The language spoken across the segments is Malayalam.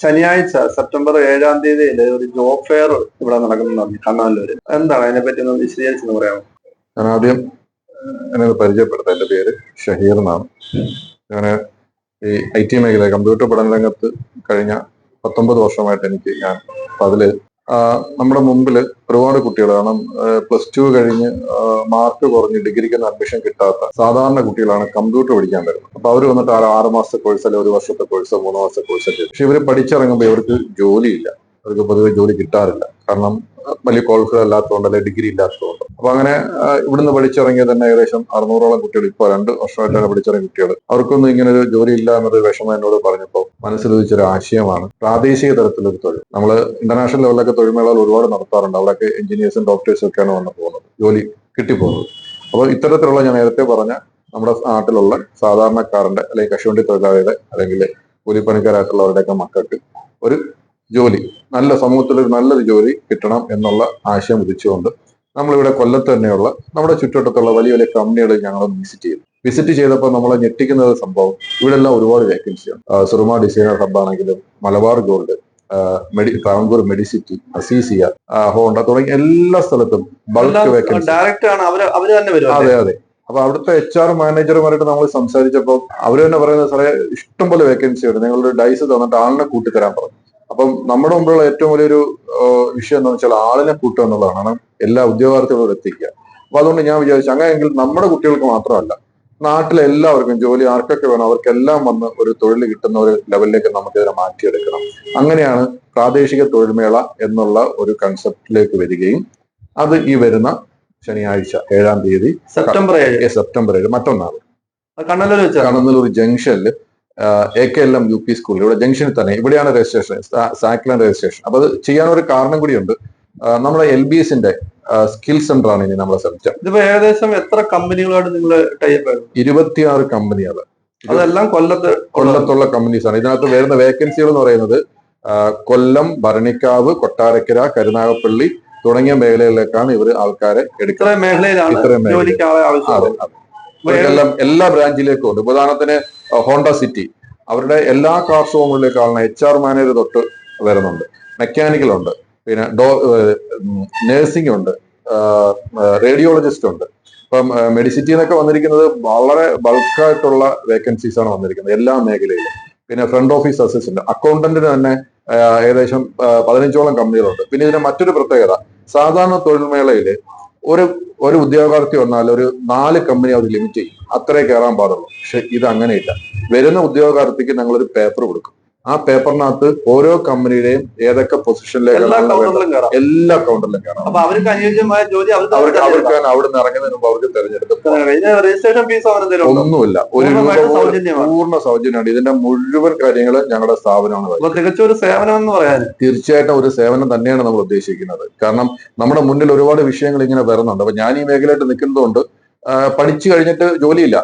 ശനിയാഴ്ച സെപ്റ്റംബർ ഏഴാം തീയതിയിൽ ഒരു ജോബ് ഫെയർ ഇവിടെ നടക്കുന്നുണ്ട് കണ്ണാലൂര് എന്താണ് അതിനെപ്പറ്റി ഒന്ന് വിശദീകരിച്ചെന്ന് പറയാമോ? ഞാൻ ആദ്യം എന്നെ പരിചയപ്പെടുത്താം. എന്റെ പേര് ഷഹീർ എന്നാണ്. ഞാൻ ഈ ഐ ടി മേഖല കമ്പ്യൂട്ടർ പഠന രംഗത്ത് കഴിഞ്ഞ പത്തൊമ്പത് വർഷമായിട്ട് എനിക്ക് ഞാൻ അപ്പൊ അതിൽ ആ, നമ്മുടെ മുമ്പിൽ ഒരുപാട് കുട്ടികൾ കാരണം പ്ലസ് ടു കഴിഞ്ഞ് മാർക്ക് കുറഞ്ഞ് ഡിഗ്രിക്ക് അഡ്മിഷൻ കിട്ടാത്ത സാധാരണ കുട്ടികളാണ് കമ്പ്യൂട്ടർ പഠിക്കാൻ വരുന്നത്. അപ്പൊ അവർ വന്നിട്ട് ആറ് ആറ് മാസത്തെ കോഴ്സ് അല്ലെങ്കിൽ ഒരു വർഷത്തെ കോഴ്സ് മൂന്ന് മാസത്തെ കോഴ്സ് പക്ഷെ ഇവർ പഠിച്ചിറങ്ങുമ്പോൾ ഇവർക്ക് ജോലിയില്ല. അവർക്ക് പൊതുവെ ജോലി കിട്ടാറില്ല. കാരണം വലിയ കോളേജുകൾ അല്ലാത്തതുകൊണ്ട് അല്ലെങ്കിൽ ഡിഗ്രി ഇല്ലാത്തതുകൊണ്ട്. അപ്പൊ അങ്ങനെ ഇവിടുന്ന് പഠിച്ചിറങ്ങിയ തന്നെ ഏകദേശം അറുന്നൂറോളം കുട്ടികൾ ഇപ്പോൾ രണ്ട് വർഷമായിട്ടാണ് പഠിച്ചിറങ്ങിയ കുട്ടികൾ. അവർക്കൊന്നും ഇങ്ങനെ ഒരു ജോലി ഇല്ല എന്നൊരു വിഷമം എന്നോട് പറഞ്ഞപ്പോൾ മനസ്സിൽ വെച്ചൊരു ആശയമാണ് പ്രാദേശിക തലത്തിലൊരു തൊഴിൽ. നമ്മൾ ഇന്റർനാഷണൽ ലെവലിലൊക്കെ തൊഴിൽമേളകൾ ഒരുപാട് നടത്താറുണ്ട്. അവിടെയൊക്കെ എഞ്ചിനീയേഴ്സും ഡോക്ടേഴ്സും ഒക്കെയാണ് വന്നു പോകുന്നത്. ജോലി കിട്ടിപ്പോകുന്നത്. അപ്പോൾ ഇത്തരത്തിലുള്ള ഞാൻ നേരത്തെ പറഞ്ഞ നമ്മുടെ നാട്ടിലുള്ള സാധാരണക്കാരന്റെ അല്ലെങ്കിൽ കശുവണ്ടി തൊഴിലാളിയുടെ അല്ലെങ്കിൽ കൂലിപ്പണിക്കാരായിട്ടുള്ളവരുടെയൊക്കെ മക്കൾക്ക് ഒരു ജോലി. നല്ല സമൂഹത്തിൽ ഒരു നല്ലൊരു ജോലി കിട്ടണം എന്നുള്ള ആശയം ഉദിച്ചുകൊണ്ട് നമ്മളിവിടെ കൊല്ലത്ത് തന്നെയുള്ള നമ്മുടെ ചുറ്റുവട്ടത്തുള്ള വലിയ വലിയ കമ്പനികൾ ഞങ്ങൾ വിസിറ്റ് ചെയ്തു. വിസിറ്റ് ചെയ്തപ്പോൾ നമ്മളെ ഞെട്ടിക്കുന്ന ഒരു സംഭവം ഇവിടെ എല്ലാം ഒരുപാട് വേക്കൻസിയാണ് സുറുമ ഡിസൈനർ ഹബ് ആണെങ്കിലും മലബാർ ഗോൾഡ് മെഡി ട്രാവൻകൂർ മെഡിസിറ്റി അസീസിയ ഹോണ്ട തുടങ്ങിയ എല്ലാ സ്ഥലത്തും ബൾക്ക് വേക്കൻസി ഡയറക്റ്റ് ആണ്. അവർ തന്നെ വരും അതെ അതെ. അപ്പൊ അവിടുത്തെ എച്ച് ആർ മാനേജർമാരായിട്ട് നമ്മൾ സംസാരിച്ചപ്പോൾ അവർ തന്നെ പറയുന്നത് സാറേ ഇഷ്ടംപോലെ വേക്കൻസി ഉണ്ട്. നിങ്ങളുടെ ഡൈസ് തന്നിട്ട് ആളിനെ കൂട്ടിത്തരാൻ പറഞ്ഞു. അപ്പം നമ്മുടെ മുമ്പിലുള്ള ഏറ്റവും വലിയൊരു വിഷയം എന്താണെന്ന് വെച്ചാൽ ആളിനെ കൂട്ടുക എന്നുള്ളതാണ്. എല്ലാ ഉദ്യോഗാർത്ഥികളോട് എത്തിക്കുക. അപ്പൊ അതുകൊണ്ട് ഞാൻ വിചാരിച്ചു അങ്ങനെയെങ്കിൽ നമ്മുടെ കുട്ടികൾക്ക് മാത്രമല്ല നാട്ടിലെ എല്ലാവർക്കും ജോലി ആർക്കൊക്കെ വേണം അവർക്കെല്ലാം വന്ന് ഒരു തൊഴിൽ കിട്ടുന്ന ഒരു ലെവലിലേക്ക് നമുക്ക് ഇതിനെ മാറ്റിയെടുക്കണം. അങ്ങനെയാണ് പ്രാദേശിക തൊഴിൽമേള എന്നുള്ള ഒരു കൺസെപ്റ്റിലേക്ക് വരികയും അത് ഈ വരുന്ന ശനിയാഴ്ച ഏഴാം തീയതി സെപ്റ്റംബർ ഏഴ്. സെപ്റ്റംബർ ഏഴ് മറ്റൊന്നാണ്. കണ്ണല്ലൂർ വെച്ചാണ് കണ്ണനല്ലൂർ ജംഗ്ഷനിൽ A K L M U P school ഇവിടെ ജംഗ്ഷനിൽ തന്നെ. ഇവിടെയാണ് രജിസ്ട്രേഷൻ സാക്ലൻ രജിസ്ട്രേഷൻ അപ്പൊ അത് ചെയ്യാൻ ഒരു കാരണം കൂടിയുണ്ട്. നമ്മളെ നമ്മുടെ എൽ ബി എസിന്റെ സ്കിൽ സെന്റർ ആണ് ഇനി നമ്മളെ ശ്രമിച്ചത് ഇതിപ്പോ ഏകദേശം എത്ര കമ്പനികളാണ് നിങ്ങൾ ടൈപ്പ് ഇരുപത്തിയാറ് കമ്പനികൾ അതെല്ലാം കൊല്ലത്ത് കൊല്ലത്തുള്ള കമ്പനീസ് ആണ്. ഇതിനകത്ത് വരുന്ന വേക്കൻസികൾ എന്ന് പറയുന്നത് കൊല്ലം ഭരണിക്കാവ് കൊട്ടാരക്കര കരുനാഗപ്പള്ളി തുടങ്ങിയ മേഖലകളിലേക്കാണ് ഇവർ ആൾക്കാരെ എടുക്കുന്നത്. മേഖലയിലാണ് എല്ലാ ബ്രാഞ്ചിലേക്കും ഉണ്ട്. ഉദാഹരണത്തിന് ഹോണ്ട സിറ്റി. അവരുടെ എല്ലാ കാർ ഷോമുകളിലേക്കാളും എച്ച് ആർ മാനേജർ തൊട്ട് വരുന്നുണ്ട്. മെക്കാനിക്കൽ ഉണ്ട്. പിന്നെ ഡോ നേഴ്സിംഗ് ഉണ്ട്. റേഡിയോളജിസ്റ്റ് ഉണ്ട്. ഇപ്പം മെഡിസിറ്റി എന്നൊക്കെ വന്നിരിക്കുന്നത് വളരെ ബൾക്കായിട്ടുള്ള വേക്കൻസീസ് ആണ് വന്നിരിക്കുന്നത് എല്ലാ മേഖലയിലും. പിന്നെ ഫ്രണ്ട് ഓഫീസ് അസിസ്റ്റന്റ് അക്കൗണ്ടന്റിന് തന്നെ ഏകദേശം പതിനഞ്ചോളം കമ്പനികളുണ്ട് പിന്നെ ഇതിന് മറ്റൊരു പ്രത്യേകത സാധാരണ തൊഴിൽമേളയിൽ ഒരു ഒരു ഉദ്യോഗാർത്ഥി വന്നാൽ ഒരു നാല് കമ്പനി അവർ ലിമിറ്റ് ചെയ്യും. അത്രേ കയറാൻ പാടുള്ളൂ. പക്ഷെ ഇത് അങ്ങനെയില്ല. വരുന്ന ഉദ്യോഗാർത്ഥിക്ക് ഞങ്ങളൊരു പേപ്പർ കൊടുക്കും. ആ പേപ്പറിനകത്ത് ഓരോ കമ്പനിയുടെയും ഏതൊക്കെ പൊസിഷനിലേക്കാണ് എല്ലാ കൗണ്ടറിലും കയറാം അപ്പൊ അവർക്ക് അനുയോജ്യമായ ജോലി അവർ അവർക്ക് അവർക്ക് അവിടെ നിന്ന് ഇറങ്ങുന്നതിന് മുമ്പ് അവർക്ക് തെരഞ്ഞെടുത്ത് രജിസ്ട്രേഷൻ ഫീസ് ഒന്നുമില്ല. ഒരു പൂർണ സൗജന്യമാണ്. ഇതിന്റെ മുഴുവൻ കാര്യങ്ങൾ ഞങ്ങളുടെ സ്ഥാപനമാണ് തികച്ചും ഒരു സേവനം എന്ന് പറയാൻ. തീർച്ചയായിട്ടും ഒരു സേവനം തന്നെയാണ് നമ്മൾ ഉദ്ദേശിക്കുന്നത്. കാരണം നമ്മുടെ മുന്നിൽ ഒരുപാട് വിഷയങ്ങൾ ഇങ്ങനെ വരുന്നുണ്ട്. അപ്പൊ ഞാൻ ഈ മേഖലയായിട്ട് നിൽക്കുന്നതുകൊണ്ട് പഠിച്ചു കഴിഞ്ഞിട്ട് ജോലിയില്ല.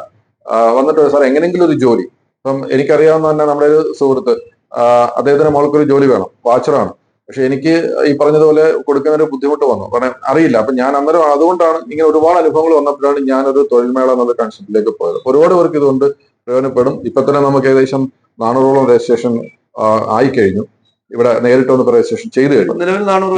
വന്നിട്ട് സാർ എങ്ങനെങ്കിലും ഒരു ജോലി. ഇപ്പം എനിക്കറിയാവുന്ന തന്നെ നമ്മുടെ ഒരു സുഹൃത്ത് അദ്ദേഹത്തിന്റെ അദ്ദേഹത്തിന് മോൾക്കൊരു ജോലി വേണം വാച്ചറാണ്. പക്ഷെ എനിക്ക് ഈ പറഞ്ഞതുപോലെ കൊടുക്കുന്ന ഒരു ബുദ്ധിമുട്ട് വന്നു. കാരണം അറിയില്ല. അപ്പൊ ഞാൻ അന്നേരം അതുകൊണ്ടാണ് ഇങ്ങനെ ഒരുപാട് അനുഭവങ്ങൾ വന്നപ്പോഴാണ് ഞാനൊരു തൊഴിൽമേള എന്നുള്ള കൺസെപ്റ്റിലേക്ക് പോയത്. ഒരുപാട് പേർക്ക് ഇതുകൊണ്ട് പ്രയോജനപ്പെടും. ഇപ്പൊ തന്നെ നമുക്ക് ഏകദേശം നാനൂറോളം രജിസ്ട്രേഷൻ ആയി കഴിഞ്ഞു ഇവിടെ നേരിട്ട് വന്ന് രജിസ്ട്രേഷൻ ചെയ്തു കഴിഞ്ഞു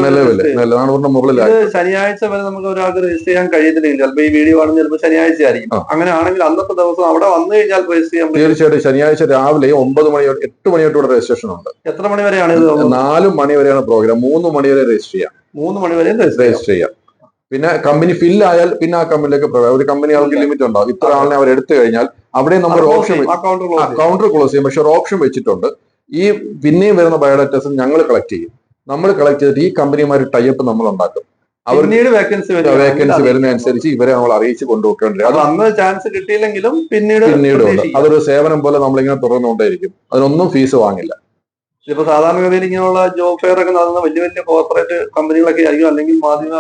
നിലവിൽ. നാനൂറിന്റെ മുകളിലായി. ശനിയാഴ്ച വരെ നമുക്ക് ഒരാൾക്ക് രജിസ്റ്റർ ചെയ്യാൻ കഴിയത്തില്ലെങ്കിൽ ചിലപ്പോൾ ഈ വീഡിയോ കാണുന്ന ചിലപ്പോൾ ശനിയാഴ്ച ആയിരിക്കും. അങ്ങനെ ആണെങ്കിൽ അന്നത്തെ ദിവസം അവിടെ വന്നു കഴിഞ്ഞാൽ രജിസ്റ്റർ ചെയ്യാൻ തീർച്ചയായിട്ടും ശനിയാഴ്ച രാവിലെ ഒമ്പത് മണി എട്ട് മണി തൊട്ട് ഇവിടെ രജിസ്ട്രേഷൻ ഉണ്ട്. എത്ര മണി വരെയാണ് ഇത്? നാല് മണി വരെയാണ് പ്രോഗ്രാം മൂന്ന് മണി വരെ രജിസ്റ്റർ ചെയ്യാം. മൂന്ന് മണി വരെ രജിസ്റ്റർ ചെയ്യാം. പിന്നെ കമ്പനി ഫിൽ ആയാൽ പിന്നെ ആ കമ്പനിയിലേക്ക് പ്രവേശനം ഒരു കമ്പനി ആൾക്ക് ലിമിറ്റ് ഉണ്ടാവും ഇത്ര ആളിനെ അവർ എടുത്തു കഴിഞ്ഞാൽ അവിടെ നമ്മൾ ഓപ്ഷൻ. കൗണ്ടർ ക്ലോസ് ചെയ്യും. പക്ഷെ ഓപ്ഷൻ വെച്ചിട്ടുണ്ട്. ഈ പിന്നെയും വരുന്ന ബയോഡാറ്റാസ് ഞങ്ങൾ കളക്ട് ചെയ്യും. നമ്മൾ കളക്ട് ചെയ്തിട്ട് ഈ കമ്പനിയുമായി ടൈപ്പ് നമ്മൾ ഉണ്ടാക്കും അവർ പിന്നീട് വേക്കൻസി വേക്കൻസി വരുന്നതനുസരിച്ച് ഇവരെ നമ്മൾ അറിയിച്ച് കൊണ്ടുപോക്കേണ്ടത് അത് അന്ന് ചാൻസ് കിട്ടിയില്ലെങ്കിലും പിന്നീട് പിന്നീട് അതൊരു സേവനം പോലെ നമ്മളിങ്ങനെ തുറന്നുകൊണ്ടേയിരിക്കും അതിനൊന്നും ഫീസ് വാങ്ങില്ല. ഇപ്പൊ സാധാരണഗതിയിൽ ഇങ്ങനെയുള്ള ജോബ് ഫെയർ ഒക്കെ നടന്ന വലിയ വലിയ കോർപ്പറേറ്റ് കമ്പനികളൊക്കെ ആയിരിക്കും. അല്ലെങ്കിൽ മാധ്യമ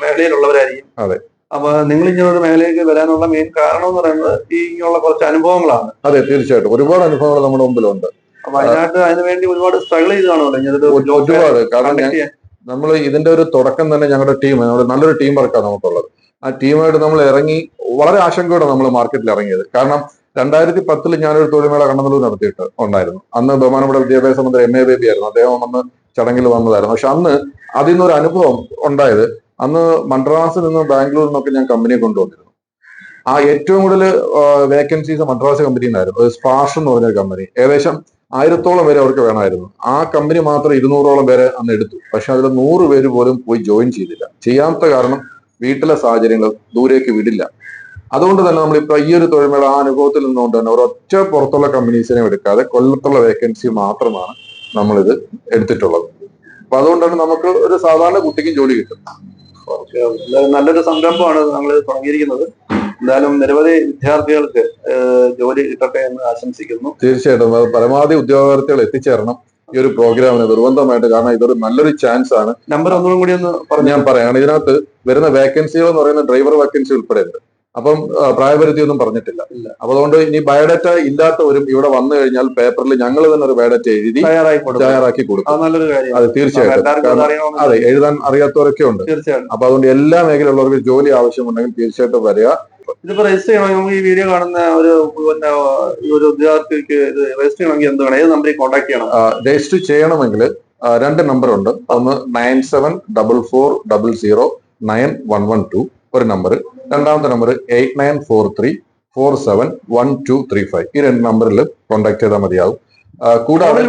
മേഖലയിലുള്ളവരായിരിക്കും. അതെ. അപ്പൊ നിങ്ങൾ ഇങ്ങനെ ഒരു മേഖലയിലേക്ക് വരാനുള്ള മെയിൻ കാരണം എന്ന് പറയുന്നത് ഈ ഇങ്ങനെയുള്ള കുറച്ച് അനുഭവങ്ങളാണ്. അതെ തീർച്ചയായിട്ടും. ഒരുപാട് അനുഭവങ്ങൾ നമ്മുടെ മുമ്പിലുണ്ട്. അപ്പൊ അതിനുവേണ്ടി അതിന് വേണ്ടി ഒരുപാട് സ്ട്രഗിൾ ചെയ്ത് കാണുമല്ലോ ഒരുപാട്. കാരണം. നമ്മൾ ഇതിന്റെ ഒരു തുടക്കം തന്നെ ഞങ്ങളുടെ ടീം നമ്മുടെ നല്ലൊരു ടീം വർക്കാണ് നമുക്കുള്ളത്. ആ ടീമായിട്ട് നമ്മൾ ഇറങ്ങി വളരെ ആശങ്കയോടെ നമ്മൾ മാർക്കറ്റിൽ ഇറങ്ങിയത്. കാരണം രണ്ടായിരത്തി പത്തിൽ ഞാനൊരു തൊഴിൽമേള കണ്ണനല്ലൂർ നടത്തിയിട്ട് ഉണ്ടായിരുന്നു. അന്ന് ബഹുമാനപ്പെട്ട വിദ്യാഭ്യാസ മന്ത്രി എം എ ബേബി ആയിരുന്നു. അദ്ദേഹം അന്ന് ചടങ്ങിൽ വന്നതായിരുന്നു. പക്ഷെ അന്ന് അതിൽ നിന്നൊരു അനുഭവം ഉണ്ടായത് അന്ന് മദ്രാസിൽ നിന്ന് ബാംഗ്ലൂരിൽ നിന്നൊക്കെ ഞാൻ കമ്പനിയെ കൊണ്ടുവന്നിരുന്നു. ആ ഏറ്റവും കൂടുതൽ വേക്കൻസീസ് മദ്രാസ് കമ്പനിന്നായിരുന്നു നിന്നായിരുന്നു സ്പാഷ് എന്ന് പറഞ്ഞൊരു കമ്പനി ഏകദേശം ആയിരത്തോളം പേരെ അവർക്ക് വേണമായിരുന്നു. ആ കമ്പനി മാത്രം ഇരുന്നൂറോളം പേരെ അന്ന് എടുത്തു. പക്ഷെ അതിൽ നൂറ് പേര് പോലും പോയി ജോയിൻ ചെയ്തില്ല. ചെയ്യാത്ത കാരണം വീട്ടിലെ സാഹചര്യങ്ങൾ ദൂരേക്ക് വിടില്ല. അതുകൊണ്ട് തന്നെ നമ്മളിപ്പോ ഈ ഒരു തൊഴിൽമേള ആ അനുഭവത്തിൽ നിന്നുകൊണ്ട് തന്നെ ഒരൊറ്റ പുറത്തുള്ള കമ്പനീസിനെ എടുക്കാതെ കൊല്ലത്തുള്ള വേക്കൻസി മാത്രമാണ് നമ്മളിത് എടുത്തിട്ടുള്ളത്. അപ്പൊ അതുകൊണ്ടാണ് നമുക്ക് ഒരു സാധാരണ കുട്ടിക്കും ജോലി കിട്ടും. നല്ലൊരു സംരംഭമാണ് നമ്മൾ തുടങ്ങിയിരിക്കുന്നത് എന്തായാലും നിരവധി വിദ്യാർത്ഥികൾക്ക് ജോലി കിട്ടട്ടെ എന്ന് ആശംസിക്കുന്നു. തീർച്ചയായിട്ടും. പരമാവധി ഉദ്യോഗാർത്ഥികൾ എത്തിച്ചേരണം. ഈ ഒരു പ്രോഗ്രാമിന് നിർബന്ധമായിട്ട് കാരണം ഇതൊരു നല്ലൊരു ചാൻസ് ആണ്. നമ്പർ ഒന്നും കൂടി ഒന്ന് പറഞ്ഞു? ഞാൻ പറയാണ് ഇതിനകത്ത് വരുന്ന വേക്കൻസികൾ എന്ന് പറയുന്ന ഡ്രൈവർ വേക്കൻസി ഉൾപ്പെടെ ഉണ്ട് അപ്പം ആ, പ്രായപരിധി ഒന്നും പറഞ്ഞിട്ടില്ല. അപ്പൊ അതുകൊണ്ട് ഇനി ബയോഡാറ്റ ഇല്ലാത്തവരും ഇവിടെ വന്നു കഴിഞ്ഞാൽ പേപ്പറിൽ ഞങ്ങൾ തന്നെ ഒരു ബയോഡാറ്റ എഴുതി തയ്യാറാക്കി കൊടുക്കും. അത് തീർച്ചയായിട്ടും. അതെ എഴുതാൻ അറിയാത്തവരൊക്കെ ഉണ്ട്. അപ്പൊ അതുകൊണ്ട് എല്ലാ മേഖലയുള്ളവർക്ക് ജോലി ആവശ്യമുണ്ടെങ്കിൽ തീർച്ചയായിട്ടും വരിക. ഇതിപ്പോ രജിസ്റ്റർ ചെയ്യണമെങ്കിൽ നമുക്ക് ഈ വീഡിയോ കാണുന്ന ഒരു പിന്നെ ഈ ഒരു ഉദ്യോഗാർത്ഥിക്ക് ഇത് രജിസ്റ്റർ ചെയ്യണമെങ്കിൽ എന്ത് വേണം ഏത് നമ്പറിൽ കോൺടാക്ട് ചെയ്യണം? രജിസ്റ്റർ ചെയ്യണമെങ്കിൽ രണ്ട് നമ്പർ ഉണ്ട്. ഒന്ന് nine seven double four double zero nine one one two ഒരു നമ്പർ രണ്ടാമത്തെ number eight nine four three four seven one two three five ഈ രണ്ട് നമ്പറിൽ കോൺടാക്ട് ചെയ്താൽ മതിയാവും. കൂടാതെ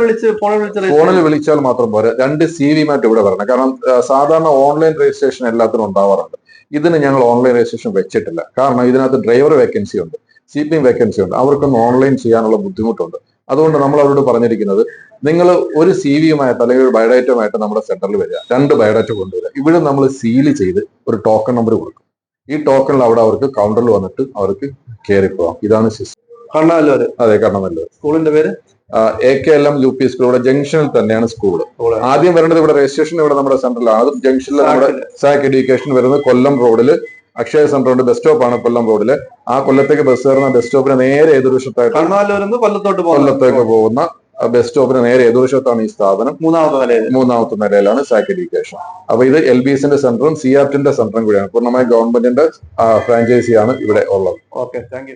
ഫോണിൽ വിളിച്ചാൽ മാത്രം പോരാ. രണ്ട് സി വി മാറ്റ് ഇവിടെ വരണം. കാരണം സാധാരണ ഓൺലൈൻ രജിസ്ട്രേഷൻ എല്ലാത്തിനും ഉണ്ടാവാറുണ്ട്. ഇതിന് ഞങ്ങൾ ഓൺലൈൻ രജിസ്ട്രേഷൻ വെച്ചിട്ടില്ല. കാരണം ഇതിനകത്ത് ഡ്രൈവർ വേക്കൻസി ഉണ്ട് സി പി എം വേക്കൻസി ഉണ്ട്. അവർക്കൊന്നും ഓൺലൈൻ ചെയ്യാനുള്ള ബുദ്ധിമുട്ടുണ്ട്. അതുകൊണ്ട് നമ്മൾ അവരോട് പറഞ്ഞിരിക്കുന്നത് നിങ്ങൾ ഒരു സി വിയുമായിട്ട് അല്ലെങ്കിൽ ഒരു ബയോഡേറ്റുമായിട്ട് നമ്മുടെ സെന്ററിൽ വരിക. രണ്ട് ബയോഡേറ്റ കൊണ്ടുവരിക. ഇവിടെ നമ്മൾ സീൽ ചെയ്ത് ഒരു ടോക്കൺ നമ്പർ കൊടുക്കും. ഈ ടോക്കണിൽ അവിടെ അവർക്ക് കൗണ്ടറിൽ വന്നിട്ട് അവർക്ക് കയറി പോവാം ഇതാണ് സിസ്റ്റം കാണാമല്ലോ അവർ അതെ കണ്ണനല്ലൂർ സ്കൂളിന്റെ പേര്? A K L M U P school. ഇവിടെ ജംഗ്ഷനിൽ തന്നെയാണ് സ്കൂൾ. ആദ്യം വരേണ്ടത് ഇവിടെ രജിസ്ട്രേഷൻ ഇവിടെ നമ്മുടെ സെന്ററിലാണ് അതും ജംഗ്ഷനിൽ നമ്മുടെ. സാക്ക് എഡ്യൂക്കേഷൻ വരുന്നത് കൊല്ലം റോഡിൽ അക്ഷയ ഉണ്ട് ബസ് സ്റ്റോപ്പ് ആണ് കൊല്ലം റോഡിൽ ആ കൊല്ലത്തേക്ക് ബസ് കയറുന്ന ബസ് സ്റ്റോപ്പിന് നേരെ എതിർവശത്തായിട്ട് കൊല്ലത്തോട്ട് കൊല്ലത്തേക്ക് പോകുന്ന ബസ് സ്റ്റോപ്പിന് നേരെ എതിർവശത്താണ് ഈ സ്ഥാപനം. മൂന്നാമത്തെ നിലയിൽ മൂന്നാമത്തെ നിലയിലാണ് സാക്ക് എഡ്യൂക്കേഷൻ അപ്പൊ ഇത് എൽ ബി എസിന്റെ സെന്ററും സിആർടിന്റെ ആർ ടിന്റെ സെന്ററും കൂടിയാണ്. പൂർണമായി ഗവൺമെന്റിന്റെ ഫ്രാഞ്ചൈസിയാണ് ഇവിടെ ഉള്ളത്. Okay thank